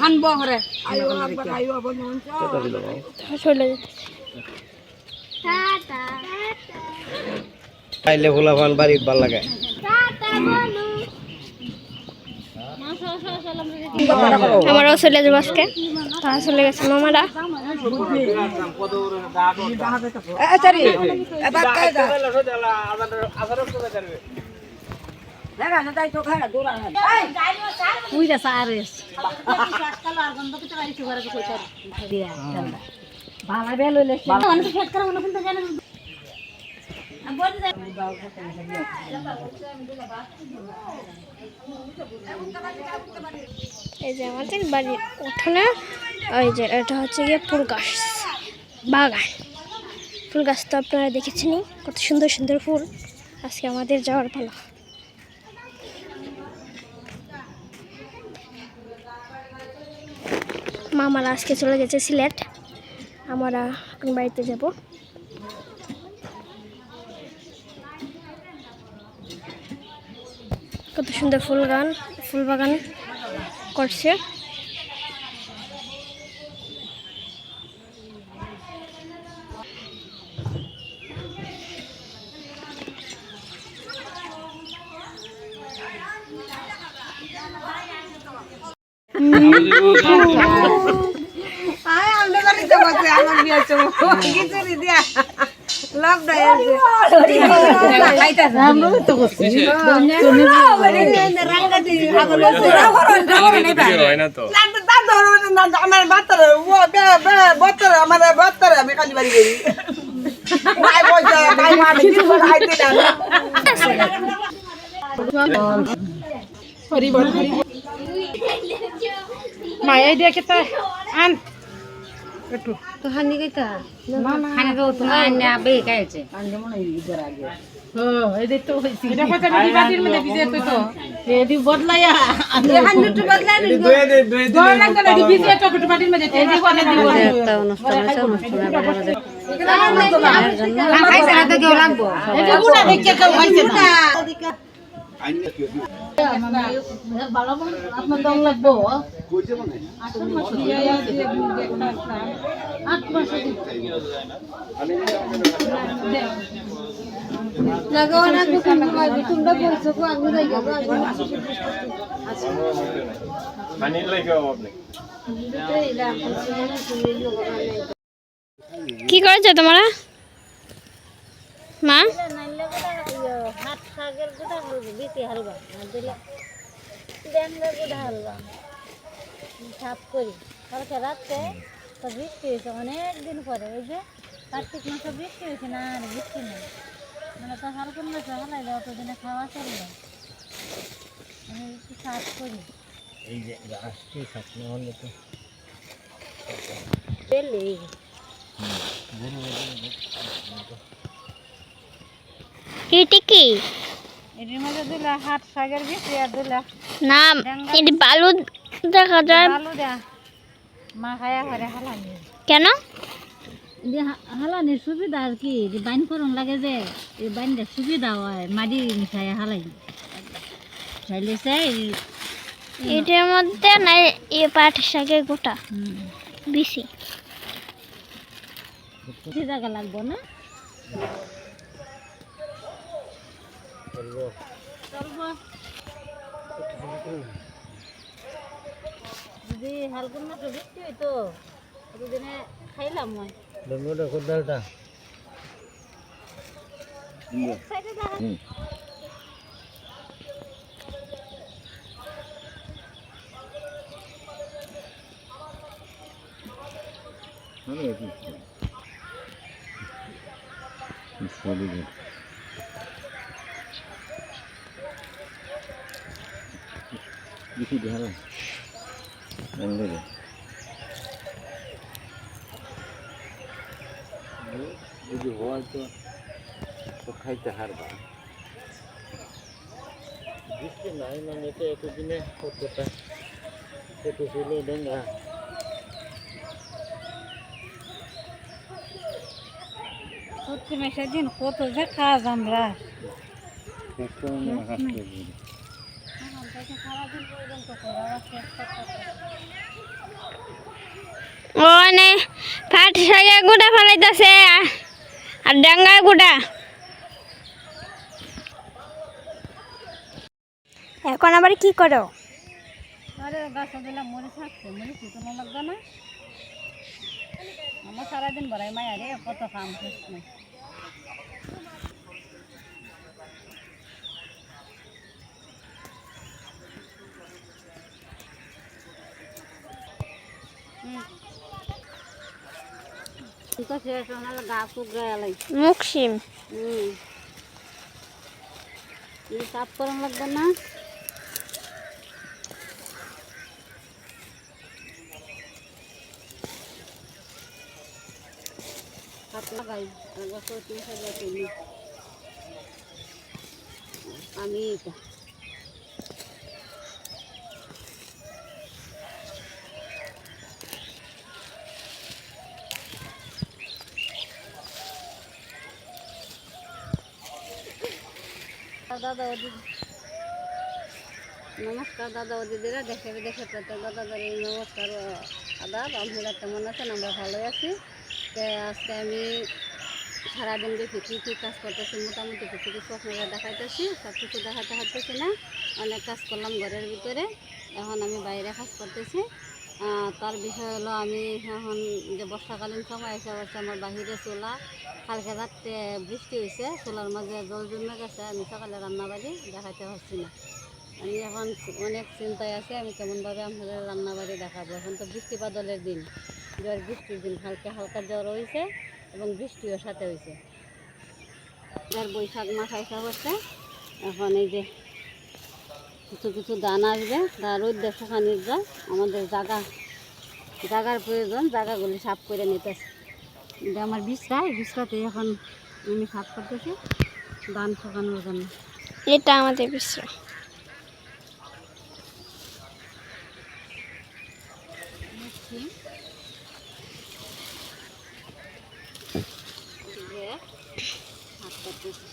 হানব হরে চলে খাইলে ফুলাফান বাড়ির ভালো লাগে। আমারও চলে যাব আজকে। তারা চলে গেছে। মামারা? আচারি এবার এই যে আমাদের বাড়ির উঠোনে, ওই যে এটা হচ্ছে গিয়ে ফুল গাছ, বাগান। ফুল গাছ তো আপনারা দেখেছেনই, কত সুন্দর সুন্দর ফুল। আজকে আমাদের যাওয়ার পালা। মামারা আজকে চলে গেছে সিলেট। আমরা বাড়িতে যাব। কত সুন্দর ফুল গান, ফুল বাগান করছে আয় আমরা বাড়ি যাব আমার বিয়ে চলো কিছু দিয়া। লাভ নাই আছে খাইতাছ আমরা তো করছি। তুমি রাঙ্গা দি আগলে সুরা ভরন ভরন নাই পাই হয় আমার বে বাতরে আমার বাতরে আমি কালি বাড়ি গই ভাই পয়সা ভাই মা কিছু খাইতে না মায়া দিয়া কেতা আন তো হানি গাইতা ও এই দে তো হইছি। এটা কথা বিড়ি বাটির মধ্যে ভিজে তো তো। এদি বদলায়া। হানি তো বদলাই নি দর লাগতে না দি ভিজে তো বিড়ি বাটির মধ্যে এদি কোনে দিব। একটা অনুষ্ঠান আছে অনুষ্ঠানে খাইছে না তো কেউ লাগবো? এটা গুনা দেখে কেউ খাইছে না। কি করেছ তোমরা? মা? হাত শাকের গোটা বিটি হালবা আর দিলে ব্যাঙ্গের গোটা হালবা। সাফ করি। কালকে রাত্রে তো বৃষ্টি হয়েছে অনেক দিন পরে। ওই যে কার্তিক মাসে বৃষ্টি হয়েছে না আর বৃষ্টি নেই। মানে তো হালকুন মাসে হালাই দেওয়া দিনে খাওয়া চলবে। আমি একটু করি। এই যে হলে তো এটি কি? এটির মধ্যে দিলে হাত শাকের বৃষ্টি আর দিলে না এটি বালু দেখা যায়। মা খায়া ঘরে হালানি। কেন? হালানির সুবিধা আর কি বাইন করন লাগে যে এই বাইনটা সুবিধা হয় মাটি মিশাই হালাই। চাইলে চাই এটার মধ্যে না এ পাট শাকের গোটা। বেশি। বেশি জায়গা লাগবো না? যদি হালকুন মাত্র বৃষ্টি হইতো দুদিনে খাইলাম মই। কোদালটা দেখা বেশি ঢালা ডঙ্গরে যদি হয় তো তো খাইতে হারবা বৃষ্টি নাই মানে এটা এতদিনে কতটা কত ছিল ডেঙ্গা দিন কত যে কাজ আমরা ও নে পাট শাকের গুঁড়া ফেলাইতেছে আর ডাঙ্গার গুঁড়া। এখন আবার কি করো? আরে গাছ দিলাম মরিচ থাকছে মরিচ কোনো লাগবে না? আমার সারাদিন বড়াই মায়া রে কত কাম করছে। মুকসিম সাফ করা লাগবে না হাত লাগাই আমি এটা। দাদা দিদি। নমস্কার দাদা ও দিদিরা, দেখে দেখে দাদাদের এই নমস্কার আদাব আপনারা কেমন আছেন? আমরা ভালো আছি। আজকে আমি সারাদিন দেখি কী কী কাজ করতেছি, মোটামুটি কিছু কিছু আপনারা দেখাইতেছি সব কিছু দেখাতে হাঁটতেছি না। অনেক কাজ করলাম ঘরের ভিতরে। এখন আমি বাইরে কাজ করতেছি। তার বিষয় হলো আমি এখন যে বর্ষাকালীন সময় এসে হচ্ছে আমার বাহিরে চোলা, কালকে রাত্রে বৃষ্টি হয়েছে চুলার মাঝে জল জমে গেছে, আমি সকালে রান্না বাড়ি দেখাতে পারছি না। আমি এখন অনেক চিন্তায় আছি, আমি কেমনভাবে আপনাদের রান্না বাড়ি দেখাবো। এখন তো বৃষ্টি বাদলের দিন জ্বর বৃষ্টির দিন, হালকা হালকা জ্বর হয়েছে এবং বৃষ্টিও সাথে হয়েছে আর বৈশাখ মাস আইসা হচ্ছে, এখন এই যে কিছু কিছু দান আসবে তা রোদ্রে শুকানির যায় আমাদের জায়গা জায়গার প্রয়োজন জায়গাগুলি সাফ করে নিতেছে এটা আমার বিছরা এই বিছরাতে এখন আমি সাফ করতেছি ধান শুকানোর জন্য। এটা আমাদের দিয়ে সাফ করতেছি।